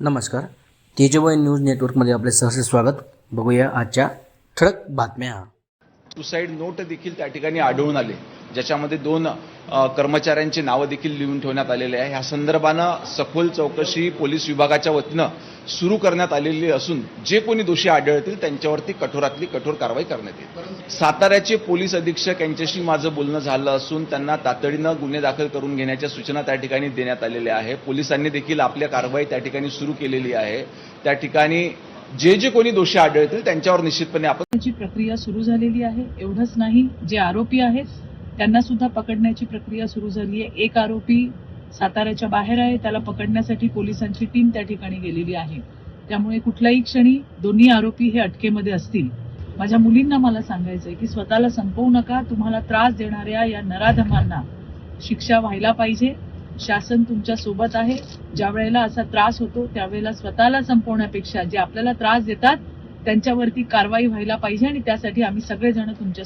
नमस्कार. तेजवय न्यूज नेटवर्कमध्ये आपले सहर्ष स्वागत. बघूया आजच्या ठळक बातम्या. सुसाईड नोट देखील त्या ठिकाणी आढळून आले. ज्याच्यामध्ये दोन कर्मचाऱ्यांची नावं देखील लिहून ठेवण्यात आलेली आहे. ह्या संदर्भानं सखोल चौकशी पोलीस विभागाच्या वतीनं सुरू करण्यात आलेली असून जे कोणी दोषी आढळतील त्यांच्यावरती कठोरातली कठोर कारवाई करण्यात येईल. साताऱ्याचे पोलीस अधीक्षक यांच्याशी माझं बोलणं झालं असून त्यांना तातडीनं गुन्हे दाखल करून घेण्याच्या सूचना त्या ठिकाणी देण्यात आलेल्या आहे पोलिसांनी देखील आपल्या कारवाई त्या ठिकाणी सुरू केलेली आहे. त्या ठिकाणी जे जे कोणी दोषी आढळतील त्यांच्यावर निश्चितपणे आपण प्रक्रिया सुरू झालेली आहे. एवढंच नाही जे आरोपी आहेत त्यांना सुद्धा पकडण्याची प्रक्रिया सुरू झाली आहे. एक आरोपी साताऱ्याच्या बाहेर आहे. त्याला पकडण्यासाठी पोलिसांची टीम त्या ठिकाणी गेलेली आहे. त्यामुळे कुठल्याही क्षणी दोन्ही आरोपी हे अटकेमध्ये असतील. माझ्या मुलींना मला सांगायचंय की स्वतःला संपवू नका. तुम्हाला त्रास देणाऱ्या या नराधमांना शिक्षा व्हायला पाहिजे. शासन तुमच्यासोबत आहे. ज्या वेळेला असा त्रास होतो त्यावेळेला स्वतःला संपवण्यापेक्षा जे आपल्याला त्रास देतात त्यांच्यावरती कारवाई व्हायला पाहिजे आणि त्यासाठी आम्ही सगळेजण तुमच्या